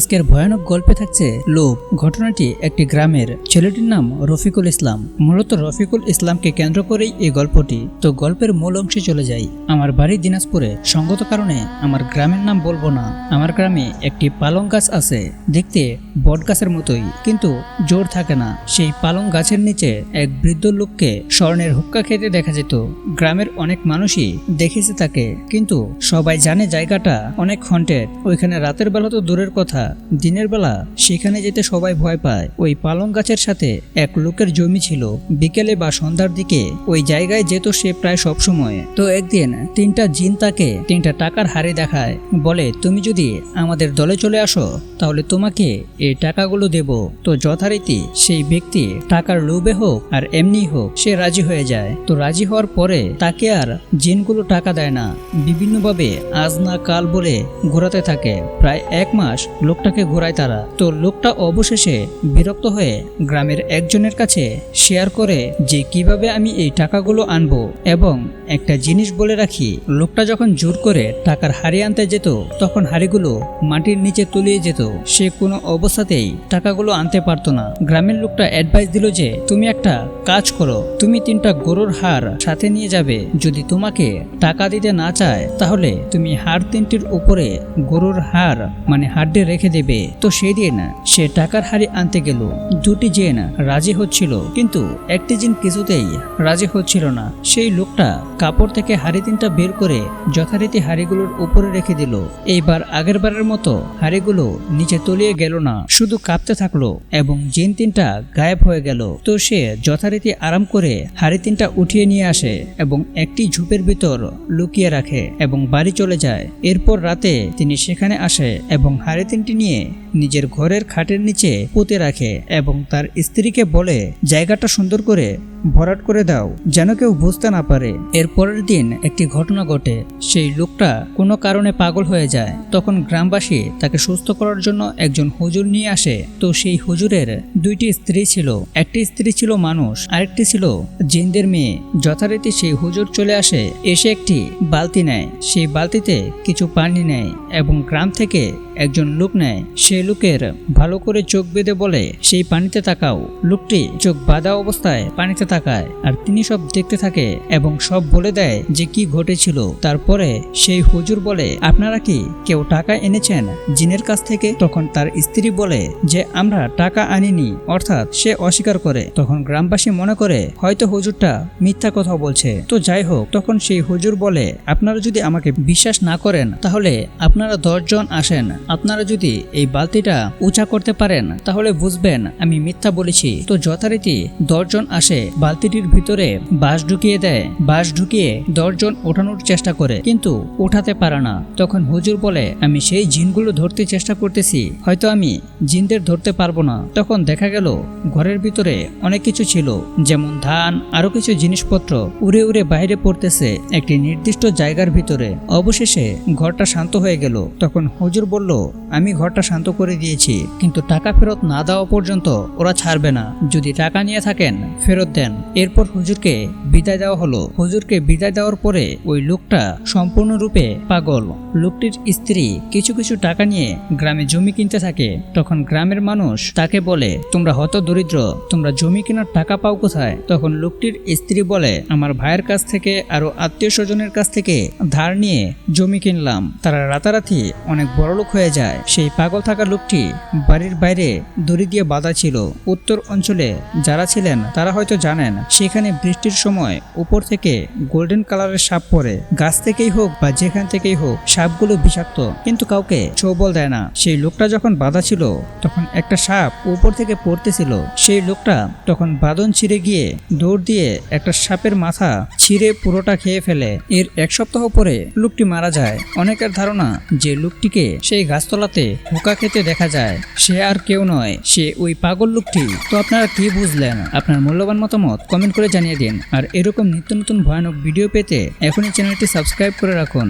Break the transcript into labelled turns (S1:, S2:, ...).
S1: আজকের ভয়ানক গল্পে থাকছে লোভ। ঘটনাটি একটি গ্রামের ছেলেটির নাম রফিকুল ইসলাম। মূলত রফিকুল ইসলামকে কেন্দ্র করেই এই গল্পটি। তো গল্পের মূল অংশে চলে যাই। আমার বাড়ি দিনাজপুরে। সঙ্গত কারণে আমার গ্রামের নাম বলব না। আমার গ্রামে একটি পালং গাছ আছে। দেখতে বট গাছের মতোই, কিন্তু জোর থাকে না। সেই পালং গাছের নিচে এক বৃদ্ধ লোককে স্বর্ণের হুক্কা খেতে দেখা যেত। গ্রামের অনেক মানুষই দেখেছে তাকে। কিন্তু সবাই জানে জায়গাটা অনেক হন্টেড ওইখানে রাতের বেলা তো দূরের কথা। দিনের বেলা সেখানে যেতে সবাই ভয় পায়। ওই পালং গাছের সাথে এক লোকের জমি ছিল। বিকেলে বা সন্ধ্যার দিকে ওই জায়গায় যেত সে প্রায় সব সময়। তো একদিন তিনটা জিন তাকে তিনটা টাকার হাড়ি দেখায়। বলে, তুমি যদি আমাদের দলে চলে আসো, তাহলে তোমাকে এই টাকাগুলো দেব। তো যথারীতি সেই ব্যক্তি টাকার লোভে হোক আর এমনি হোক, সে রাজি হয়ে যায়। তো রাজি হওয়ার পরে তাকে আর জিনগুলো টাকা দেয় না। বিভিন্নভাবে আজ না কাল বলে ঘোরাতে থাকে। প্রায় এক মাস লোকটাকে ঘোরায় তারা। তো লোকটা অবশেষে বিরক্ত হয়ে গ্রামের একজনের কাছে শেয়ার করে যে কীভাবে আমি এই টাকাগুলো আনব এবং একটা জিনিস বলে রাখি, লোকটা যখন জোর করে টাকার হাড়ি আনতে যেত, তখন হাড়িগুলো মাটির নিচে তলিয়ে যেত। সে কোনো অবস্থাতেই টাকাগুলো আনতে পারতো না। গ্রামের লোকটা অ্যাডভাইস দিল যে, তুমি একটা কাজ করো। তুমি তিনটা গরুর হার সাথে নিয়ে যাবে। যদি তোমাকে টাকা দিতে না চায়, তাহলে তুমি হাড় তিনটির উপরে গরুর হার মানে হাড্ডে রেখে দেবে। তো সেদিন সে টাকার হাড়ি আনতে গেল। দুটি জেন রাজি হচ্ছিল, কিন্তু একটি জিন কিছুতেই রাজি হচ্ছিল না। সেই লোকটা কাপড় থেকে হাড়ি তিনটা বের করে যথারীতি হাড়িগুলোর উপরে রেখে দিল। এইবার আগের বারের মতো হাড়িগুলো নিচে তলিয়ে গেল না, শুধু কাঁপতে থাকল এবং জিন তিনটা গায়েব হয়ে গেল। তো সে যথারীতি আরাম করে হাড়ি তিনটা উঠিয়ে নিয়ে আসে এবং একটি ঝুপের ভিতর লুকিয়ে রাখে এবং বাড়ি চলে যায়। এরপর রাতে তিনি সেখানে আসে এবং হাড়ি তিনটি নিয়ে নিজের ঘরের খাটের নিচে পুঁতে রাখে এবং তার স্ত্রীকে বলে, জায়গাটা সুন্দর করে ভরাট করে দাও, যেন কেউ বুঝতে না পারে। এর পরের দিন একটি ঘটনা ঘটে। সেই লোকটা কোনো কারণে পাগল হয়ে যায়। তখন গ্রামবাসী তাকে সুস্থ করার জন্য একজন হুজুর নিয়ে আসে। তো সেই হুজুরের দুইটি স্ত্রী ছিল। একটি স্ত্রী ছিল মানুষ, আরেকটি ছিল জিনদের মেয়ে। যথারীতি সেই হুজুর চলে আসে। এসে একটি বালতি নেয়। সেই বালতিতে কিছু পানি নেয় এবং গ্রাম থেকে একজন লোক নেয়। সেই লোকের ভালো করে চোখ বেঁধে বলে, সেই পানিতে তাকাও। লোকটি চোখ বাঁধা অবস্থায় পানিতে তাকায় আর তিনি সব দেখতে থাকে এবং সব বলে দেয় যে কি ঘটেছিল। তারপরে সেই হুজুর বলে, আপনারা কি কেউ টাকা এনেছেন? জিনের কাছ থেকে তখন তার স্ত্রী বলে যে, আমরা টাকা আনিনি। অর্থাৎ সে অস্বীকার করে। তখন গ্রামবাসী মনে করে, হয়তো হুজুরটা মিথ্যা কথা বলছে। তো যাই হোক, তখন সেই হুজুর বলে, আপনারা যদি আমাকে বিশ্বাস না করেন, তাহলে আপনারা দশজন আসেন। আপনারা যদি এই বালতিটা উঁচা করতে পারেন, তাহলে বুঝবেন আমি মিথ্যা বলেছি। তো যথারীতি দশজন আসে বালতিটির ভিতরে বাঁশ ঢুকিয়ে দেয়। বাঁশ ঢুকিয়ে দশজন ওঠানোর চেষ্টা করে, কিন্তু উঠাতে পারে না। তখন হুজুর বলে, আমি সেই জিনগুলো ধরতে চেষ্টা করতেছি, হয়তো আমি জিনদের ধরতে পারব না। তখন দেখা গেল, ঘরের ভিতরে অনেক কিছু ছিল, যেমন ধান আরও কিছু জিনিসপত্র উড়ে উড়ে বাইরে পড়তেছে একটি নির্দিষ্ট জায়গার ভিতরে। অবশেষে ঘরটা শান্ত হয়ে গেল। তখন হুজুর বলল আমি ঘরটা শান্ত করে দিয়েছি, কিন্তু টাকা ফেরত না দেওয়া পর্যন্ত ওরা ছাড়বে না। যদি টাকা নিয়ে থাকেন, ফেরত দেন। এরপর হুজুরকে বিদায় দেওয়া হলো। হুজুরকে বিদায় দেওয়ার পরে ওই লোকটা সম্পূর্ণরূপে পাগল। লোকটির স্ত্রী কিছু কিছু টাকা নিয়ে গ্রামে জমি কিনতে থাকে। তখন গ্রামের মানুষ তাকে বলে, তোমরা হত দরিদ্র, তোমরা জমি কেনার টাকা পাও কোথায়? তখন লোকটির স্ত্রী বলে, আমার ভাইয়ের কাছ থেকে আরও আত্মীয় স্বজনের কাছ থেকে ধার নিয়ে জমি কিনলাম। তারা রাতারাতি অনেক বড়লোক হয়ে যায়। সেই পাগল থাকা লোকটি বাড়ির বাইরে দড়ি দিয়ে বাঁধা ছিল। উত্তর অঞ্চলে যারা ছিলেন, তারা হয়তো জানেন, সেখানে বৃষ্টির সময় উপর থেকে গোল্ডেন কালারের সাপ পড়ে। গাছ থেকেই হোক বা যেখান থেকেই হোক, সাপগুলো বিষাক্ত, কিন্তু কাউকে চৌবল দেয় না। সেই লোকটা যখন বাঁধা ছিল, তখন একটা সাপ উপর থেকে পড়তেছিল। সেই লোকটা তখন বাদন ছিঁড়ে গিয়ে দৌড় দিয়ে একটা সাপের মাথা ছিঁড়ে পুরোটা খেয়ে ফেলে। এর এক সপ্তাহ পরে লোকটি মারা যায়। অনেকের ধারণা যে লোকটিকে সেই গাছতলাতে হুকা খেতে দেখা যায়। সে আর কেউ নয়, সে ওই পাগল লোকটি। তো আপনারা কি বুঝলেন? আপনার মূল্যবান মতামত কমেন্ট করে জানিয়ে দিন। আর এরকম নিত্য নতুন ভয়ানক ভিডিও পেতে এখনই চ্যানেলটি সাবস্ক্রাইব করে রাখুন।